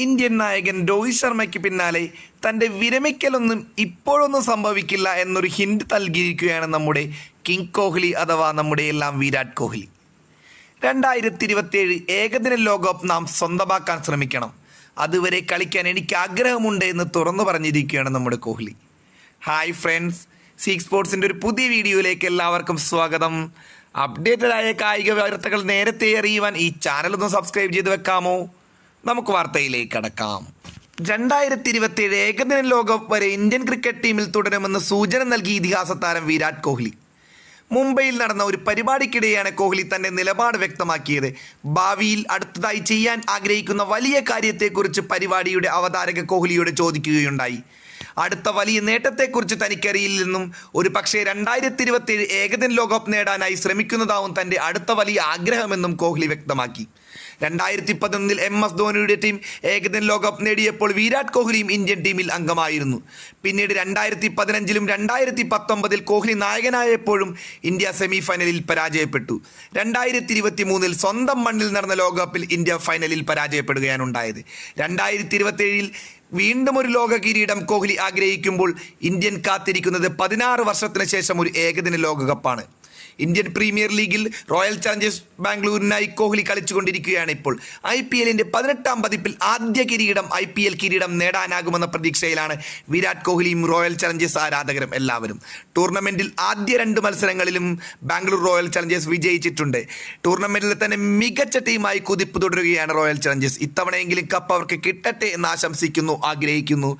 Indian നായകൻ രോഹിത് ശർമ്മയ്ക്ക് പിന്നാലെ തന്റെ വിരമിക്കലൊന്നും ഇപ്പോഴൊന്നും സംഭവിക്കില്ല എന്നൊരു ഹിൻഡ് നൽകിയിരിക്കുകയാണ് നമ്മുടെ കിങ് കോഹ്ലി അഥവാ നമ്മുടെ എല്ലാം വിരാട് കോഹ്ലി. രണ്ടായിരത്തി ഇരുപത്തിയേഴ് ഏകദിന ലോകകപ്പ് നാം സ്വന്തമാക്കാൻ ശ്രമിക്കണം. അതുവരെ കളിക്കാൻ എനിക്ക് ആഗ്രഹമുണ്ട് എന്ന് തുറന്നു പറഞ്ഞിരിക്കുകയാണ് നമ്മുടെ കോഹ്ലി. ഹായ് ഫ്രണ്ട്സ് സീക്ക് സ്പോർട്സിന്റെ ഒരു പുതിയ വീഡിയോയിലേക്ക് എല്ലാവർക്കും സ്വാഗതം. അപ്ഡേറ്റഡായ കായിക വാർത്തകൾ നേരത്തെ അറിയുവാൻ ഈ ചാനൽ ഒന്ന് സബ്സ്ക്രൈബ് ചെയ്ത് വെക്കാമോ? നമുക്ക് വാർത്തയിലേക്ക് കടക്കാം. രണ്ടായിരത്തി ഇരുപത്തിയേഴ് ഏകദിന ലോകകപ്പ് വരെ ഇന്ത്യൻ ക്രിക്കറ്റ് ടീമിൽ തുടരുമെന്ന് സൂചന നൽകി ഇതിഹാസ താരം വിരാട് കോഹ്ലി. മുംബൈയിൽ നടന്ന ഒരു പരിപാടിക്കിടെയാണ് കോഹ്ലി തന്റെ നിലപാട് വ്യക്തമാക്കിയത്. ഭാവിയിൽ അടുത്തതായി ചെയ്യാൻ ആഗ്രഹിക്കുന്ന വലിയ കാര്യത്തെക്കുറിച്ച് പരിപാടിയുടെ അവതാരക കോഹ്ലിയോട് ചോദിക്കുകയുണ്ടായി. അടുത്ത വലിയ നേട്ടത്തെക്കുറിച്ച് തനിക്കറിയില്ലെന്നും ഒരു പക്ഷേ രണ്ടായിരത്തി ഇരുപത്തിയേഴ് ഏകദിന ലോകകപ്പ് നേടാനായി ശ്രമിക്കുന്നതാവും തന്റെ അടുത്ത വലിയ ആഗ്രഹമെന്നും കോഹ്ലി വ്യക്തമാക്കി. രണ്ടായിരത്തി പതിനൊന്നിൽ എം എസ് ധോണിയുടെ ടീം ഏകദിന ലോകകപ്പ് നേടിയപ്പോൾ വിരാട് കോഹ്ലിയും ഇന്ത്യൻ ടീമിൽ അംഗമായിരുന്നു. പിന്നീട് രണ്ടായിരത്തി പതിനഞ്ചിലും രണ്ടായിരത്തി പത്തൊമ്പതിൽ കോഹ്ലി നായകനായപ്പോഴും ഇന്ത്യ സെമി ഫൈനലിൽ പരാജയപ്പെട്ടു. രണ്ടായിരത്തി ഇരുപത്തി മൂന്നിൽ സ്വന്തം മണ്ണിൽ നടന്ന ലോകകപ്പിൽ ഇന്ത്യ ഫൈനലിൽ പരാജയപ്പെടുകയാണ് ഉണ്ടായത് രണ്ടായിരത്തി ഇരുപത്തിയേഴിൽ വീണ്ടും ഒരു ലോക കിരീടം കോഹ്ലി ആഗ്രഹിക്കുമ്പോൾ ഇന്ത്യൻ കാത്തിരിക്കുന്നത് പതിനാറ് വർഷത്തിന് ശേഷം ഒരു ഏകദിന ലോകകപ്പാണ്. ഇന്ത്യൻ പ്രീമിയർ ലീഗിൽ റോയൽ ചാലഞ്ചേഴ്സ് ബാംഗ്ലൂരിനായി കോഹ്ലി കളിച്ചുകൊണ്ടിരിക്കുകയാണ് ഇപ്പോൾ. ഐ പി എല്ലിന്റെ പതിനെട്ടാം പതിപ്പിൽ ആദ്യ കിരീടം ഐ പി എൽ കിരീടം നേടാനാകുമെന്ന പ്രതീക്ഷയിലാണ് വിരാട് കോഹ്ലിയും റോയൽ ചലഞ്ചേഴ്സ് ആരാധകരും എല്ലാവരും. ടൂർണമെന്റിൽ ആദ്യ രണ്ട് മത്സരങ്ങളിലും ബാംഗ്ലൂർ റോയൽ ചലഞ്ചേഴ്സ് വിജയിച്ചിട്ടുണ്ട്. ടൂർണമെന്റിൽ തന്നെ മികച്ച ടീമായി കുതിപ്പ് തുടരുകയാണ് റോയൽ ചലഞ്ചേഴ്സ്. ഇത്തവണയെങ്കിലും കപ്പ് അവർക്ക് കിട്ടട്ടെ എന്ന് ആശംസിക്കുന്നു ആഗ്രഹിക്കുന്നു.